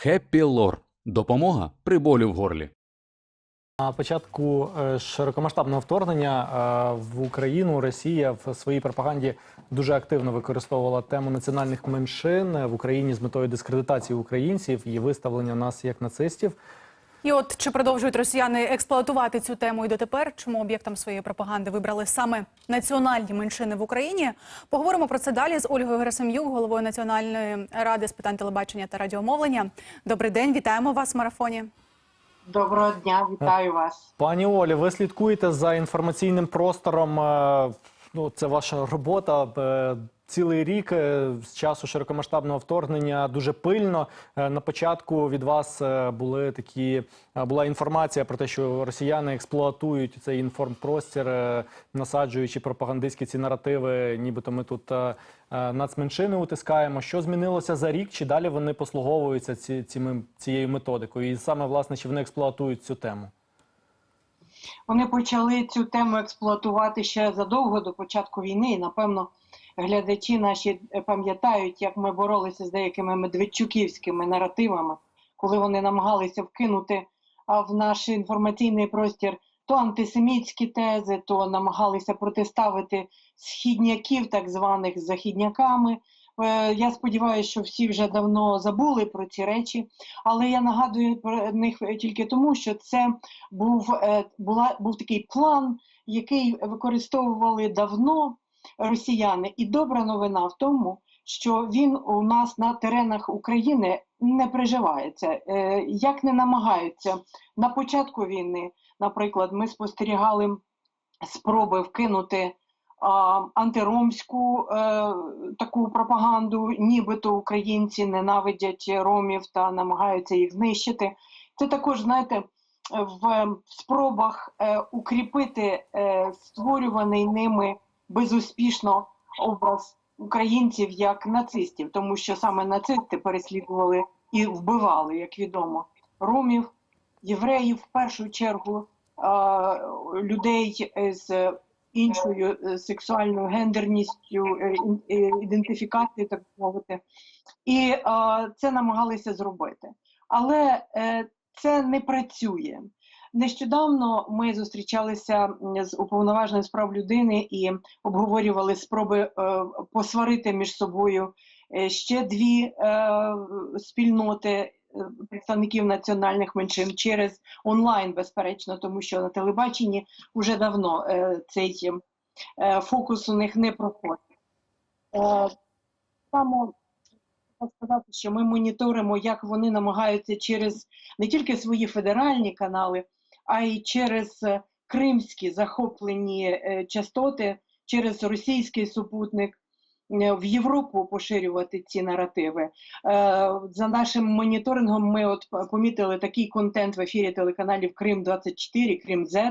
Хеппі Лор. Допомога при болі в горлі. На початку е, широкомасштабного вторгнення е, в Україну Росія в своїй пропаганді дуже активно використовувала тему національних меншин в Україні з метою дискредитації українців і виставлення нас як нацистів. І от чи продовжують росіяни експлуатувати цю тему і дотепер? Чому об'єктом своєї пропаганди вибрали саме національні меншини в Україні? Поговоримо про це далі з Ольгою Герасим'юк, головою Національної ради з питань телебачення та радіомовлення. Добрий день, вітаємо вас в марафоні. Доброго дня, вітаю вас. Пані Олі, ви слідкуєте за інформаційним простором. е, Ну, це ваша робота. Цілий рік е, з часу широкомасштабного вторгнення дуже пильно. Е, На початку від вас е, були такі була інформація про те, що росіяни експлуатують цей інформпростір, насаджуючи пропагандистські ці наративи, нібито ми тут нацменшини утискаємо. Що змінилося за рік? Чи далі вони послуговуються ці, цими, цією методикою? І саме власне чи вони експлуатують цю тему? Вони почали цю тему експлуатувати ще задовго до початку війни. І, напевно, глядачі наші пам'ятають, як ми боролися з деякими медведчуківськими наративами, коли вони намагалися вкинути в наш інформаційний простір то антисемітські тези, то намагалися протиставити східняків, так званих західняками. Е, Я сподіваюся, що всі вже давно забули про ці речі, але я нагадую про них тільки тому, що це був, е, була, був такий план, який використовували давно росіяни. І добра новина в тому, що він у нас на теренах України не приживається. Е, Як не намагаються на початку війни, наприклад, ми спостерігали спроби вкинути антиромську е, таку пропаганду, нібито українці ненавидять ромів та намагаються їх знищити. Це також, знаєте, в спробах е, укріпити е, створюваний ними безуспішно образ українців як нацистів, тому що саме нацисти переслідували і вбивали, як відомо, ромів, євреїв в першу чергу, е, людей з іншою е, сексуальною гендерністю, е, е, ідентифікацією, так мовити, і е, це намагалися зробити. Але е, це не працює. Нещодавно ми зустрічалися з уповноваженим з прав людини і обговорювали спроби е, посварити між собою е, ще дві е, спільноти представників національних меншин через онлайн, безперечно, тому що на телебаченні вже давно цей фокус у них не проходить. Е, сказати, що ми моніторимо, як вони намагаються через не тільки свої федеральні канали, а й через е, кримські захоплені е, частоти, через російський супутник е, в Європу поширювати ці наративи. За нашим моніторингом ми от помітили такий контент в ефірі телеканалів Крим 24 Крим Z.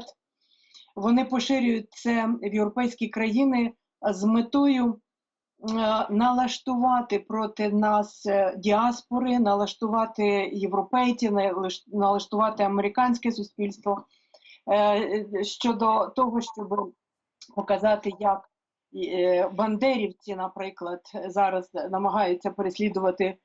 Вони поширюють це в європейські країни з метою налаштувати проти нас е, діаспори, налаштувати європейців, налаштувати американське суспільство е, щодо того, щоб показати, як е, бандерівці, наприклад, зараз намагаються переслідувати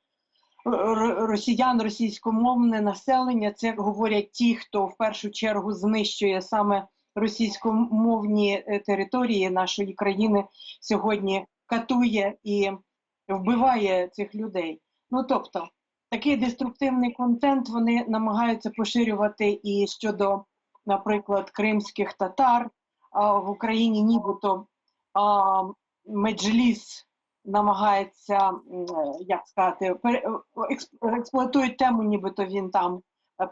росіян, російськомовне населення. Це говорять ті, хто в першу чергу знищує саме російськомовні е, території нашої країни сьогодні катує і вбиває цих людей. Ну тобто, такий деструктивний контент вони намагаються поширювати і щодо, наприклад, кримських татар а, в Україні, нібито а, Меджліс намагається, як сказати, експлуатують тему, нібито він там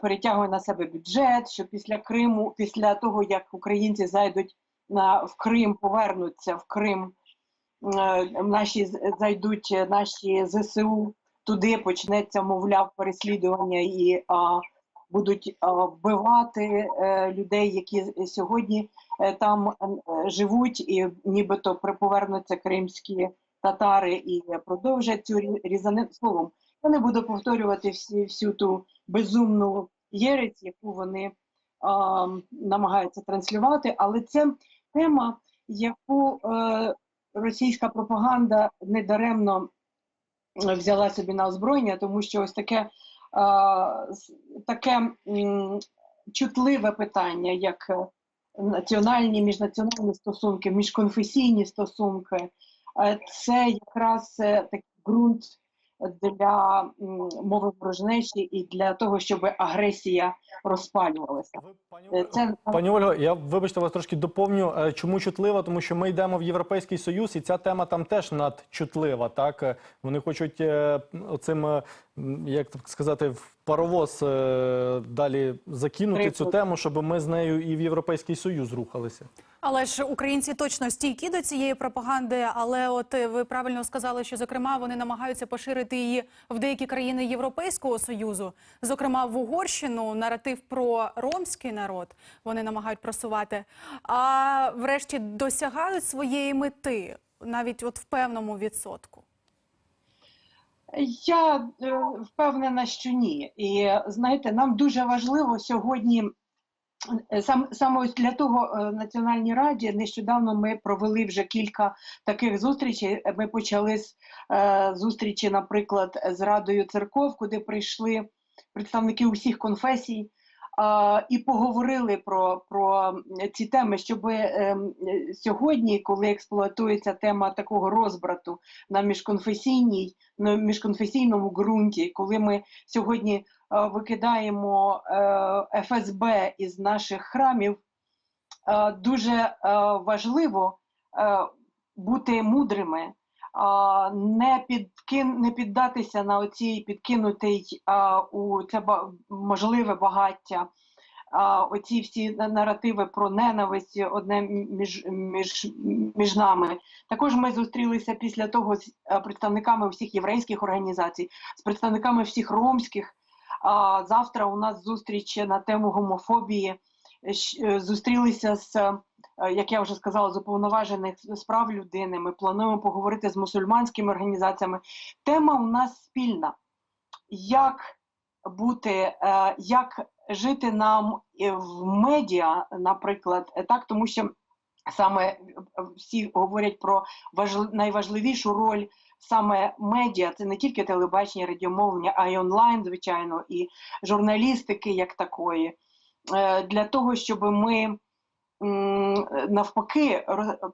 перетягує на себе бюджет, що після Криму, після того як українці зайдуть на в Крим, повернуться в Крим, наші з- зайдуть е, наші ЗСУ, туди почнеться, мовляв, переслідування і а, будуть вбивати е, людей, які сьогодні е, там е, живуть, і нібито при- повернуться кримські татари і продовжать цю рі- різанину. Словом, я не буду повторювати всі, всю ту безумну єресь, яку вони а, намагаються транслювати, але це тема, яку е, російська пропаганда недаремно взяла собі на озброєння, тому що ось таке с- таке чутливе питання, як е, національні, міжнаціональні стосунки, міжконфесійні стосунки, е, це якраз е, такий ґрунт для мови ворожнечі і для того, щоб агресія розпалювалася. Е, Це Пані Ольго, я вибачте вас трошки доповню. Е, Чому чутлива? Тому що ми йдемо в Європейський Союз, і ця тема там теж надчутлива. Так Е, вони хочуть оцим, як так сказати, в паровоз далі закинути цю тему, щоб ми з нею і в Європейський Союз рухалися. Але ж українці точно стійкі до цієї пропаганди. Але от е, ви правильно сказали, що зокрема вони намагаються поширити її в деякі країни Європейського союзу, зокрема в Угорщину, наратив про ромський народ вони намагають просувати. А врешті досягають своєї мети навіть от в певному відсотку. Я е, впевнена, що ні. І знаєте, нам дуже важливо сьогодні. Е, Сам саме ось для того е, Національній раді нещодавно ми провели вже кілька таких зустрічей. Ми почали з е, зустрічі, наприклад, з Радою церков, куди прийшли представники усіх конфесій. І поговорили про, про ці теми, щоб е, сьогодні, коли експлуатується тема такого розбрату на міжконфесійній на міжконфесійному ґрунті, коли ми сьогодні викидаємо е, ФСБ із наших храмів, е, дуже е, важливо е, бути мудрими, не підкин, не піддатися на оцій підкинутий у це можливе багаття. Оці всі наративи про ненависть одне між, між, між нами. Також ми зустрілися після того з е, представниками всіх єврейських організацій, з представниками всіх ромських. Завтра у нас зустріч на тему гомофобії. Е, Зустрілися з, е, як я вже сказала, з уповноважених з прав людини. Ми плануємо поговорити з мусульманськими організаціями. Тема у нас спільна. Як бути, е, як жити нам в медіа, наприклад, так, тому що саме всі говорять про важли- найважливішу роль саме медіа, це не тільки телебачення, радіомовлення, а й онлайн, звичайно, і журналістики як такої, Е, для того, щоб ми навпаки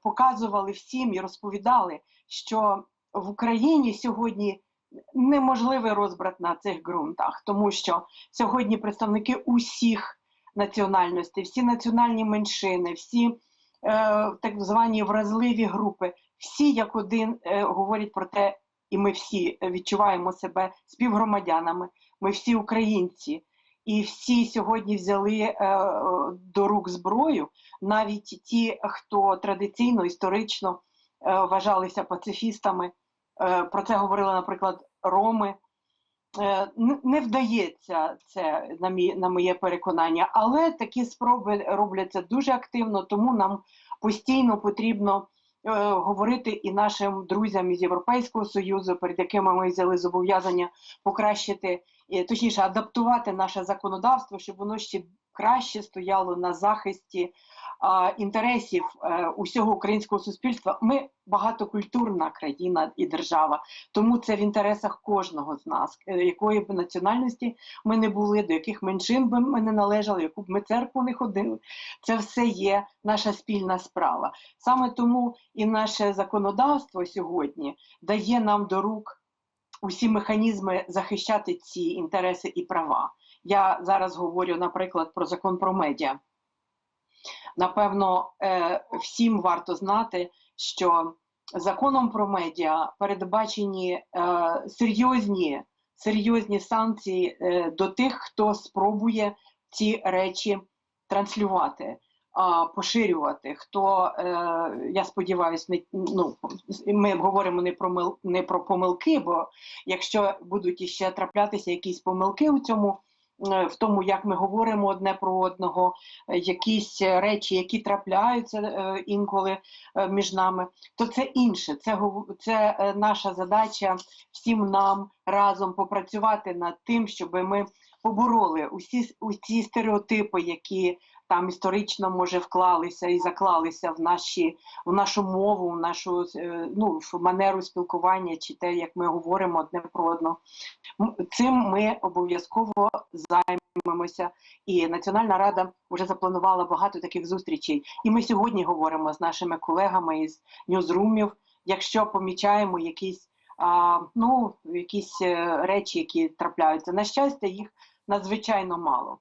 показували всім і розповідали, що в Україні сьогодні неможливий розбрат на цих ґрунтах, тому що сьогодні представники усіх національностей, всі національні меншини, всі е, так звані вразливі групи, всі як один е, говорять про те, і ми всі відчуваємо себе співгромадянами, ми всі українці. І всі сьогодні взяли е, е, до рук зброю, навіть ті, хто традиційно, історично е, вважалися пацифістами. Е, про це говорили, наприклад, Роми. Е, не вдається це, на, мій, на моє переконання, але такі спроби робляться дуже активно, тому нам постійно потрібно е, говорити і нашим друзям із Європейського Союзу, перед якими ми взяли зобов'язання покращити, е, точніше, адаптувати наше законодавство, щоб воно ще краще стояло на захисті а, інтересів е, усього українського суспільства. Ми багатокультурна країна і держава, тому це в інтересах кожного з нас, е, якої б національності ми не були, до яких меншин би ми не належали, яку б ми церкву не ходили. Це все є наша спільна справа. Саме тому і наше законодавство сьогодні дає нам до рук усі механізми захищати ці інтереси і права. Я зараз говорю, наприклад, про закон про медіа. Напевно, е, всім варто знати, що законом про медіа передбачені е, серйозні, серйозні санкції е, до тих, хто спробує ці речі транслювати. Поширювати, хто я сподіваюся, не ну ми говоримо не про мил, не про помилки, бо якщо будуть іще траплятися якісь помилки у цьому, в тому, як ми говоримо одне про одного, е, якісь е, речі, які трапляються е, інколи е, між нами, то це інше. Це це е, наша задача всім нам разом попрацювати над тим, щоб ми побороли усі усі стереотипи, які там історично може вклалися і заклалися в наші в нашу мову, в нашу е, ну в манеру спілкування, чи те, як ми говоримо одне про одного. Цим ми обов'язково займемося. І Національна рада вже запланувала багато таких зустрічей. І ми сьогодні говоримо з нашими колегами із ньюзрумів, якщо помічаємо якісь ну, якісь е, речі, які трапляються. На щастя, їх надзвичайно мало.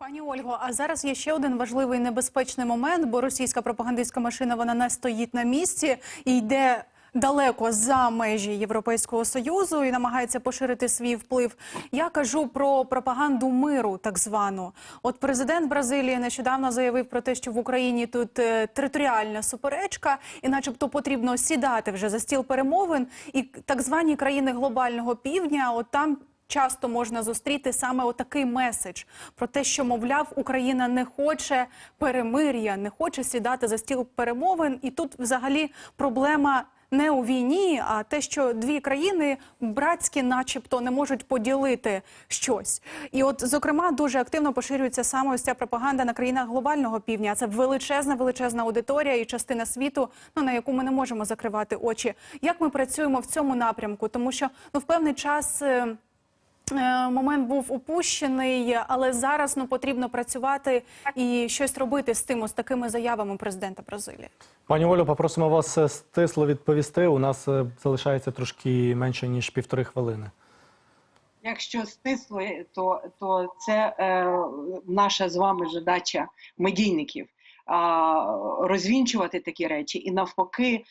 Пані Ольго, а зараз є ще один важливий небезпечний момент, бо російська пропагандистська машина вона не стоїть на місці і йде. Далеко за межі Європейського союзу і намагається поширити свій вплив. Я кажу про пропаганду миру, так звану. От президент Бразилії нещодавно заявив про те, що в Україні тут е, територіальна суперечка, і, начебто, потрібно сідати вже за стіл перемовин. І так звані країни глобального півдня, от там часто можна зустріти саме отакий меседж про те, що мовляв Україна не хоче перемир'я, не хоче сідати за стіл перемовин. І тут взагалі проблема. Не у війні, а те, що дві країни братські, начебто, не можуть поділити щось. І от, зокрема, дуже активно поширюється саме ось ця пропаганда на країнах глобального півдня. Це величезна, величезна аудиторія і частина світу, ну на яку ми не можемо закривати очі. Як ми працюємо в цьому напрямку? Тому що ну в певний час. Е, Момент був упущений, але зараз ну потрібно працювати і щось робити з тим, ось такими заявами президента Бразилії. Пані Олю, попросимо вас е, стисло відповісти. У нас е, залишається трошки менше ніж півтори хвилини. Якщо стисло, то, то це е, наша з вами задача медійників. Розвінчувати такі речі і навпаки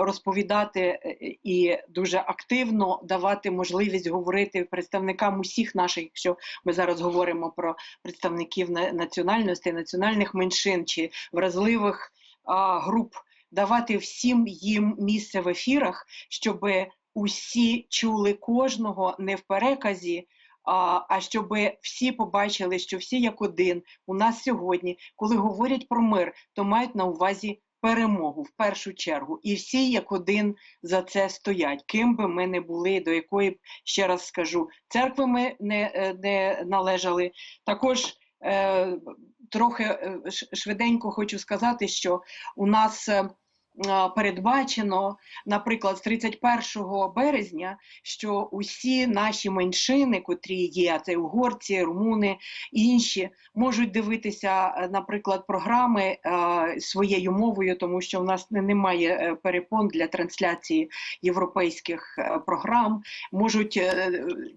розповідати е, і дуже активно давати можливість говорити представникам усіх наших, якщо ми зараз говоримо про представників на- національностей, національних меншин чи вразливих груп, давати всім їм місце в ефірах, щоб усі чули кожного не в переказі, а, а щоб всі побачили, що всі як один у нас сьогодні, коли говорять про мир, то мають на увазі перемогу в першу чергу. І всі як один за це стоять. Ким би ми не були, до якої б, ще раз скажу, церкви ми не, е, не належали. Також е, трохи е, швиденько хочу сказати, що у нас. Передбачено, наприклад, з 31 березня, що усі наші меншини, котрі є, це угорці, румуни, інші, можуть дивитися, е, наприклад, програми е, своєю мовою, тому що в нас немає е, перепон для трансляції європейських програм, можуть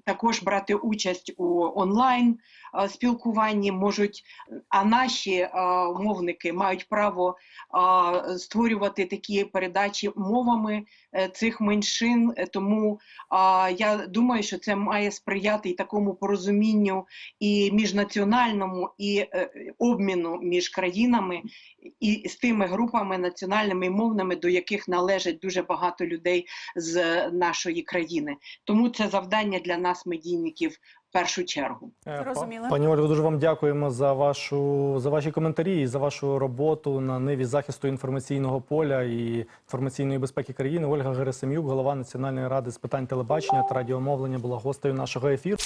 також брати участь у онлайн спілкуванні, можуть, а наші мовники мають право створювати такі передачі мовами е, цих меншин. Е, Тому я думаю, що це має сприяти і такому порозумінню і міжнаціональному, і е, обміну між країнами, і з тими групами національними і мовними, до яких належать дуже багато людей з нашої країни. Тому це завдання для нас, медійників, першу чергу. Розуміла. Пані Ольго, дуже вам дякуємо за вашу за ваші коментарі і за вашу роботу на ниві захисту інформаційного поля і інформаційної безпеки країни. Ольга Герасим'юк, голова Національної ради з питань телебачення та радіомовлення, була гостею нашого ефіру.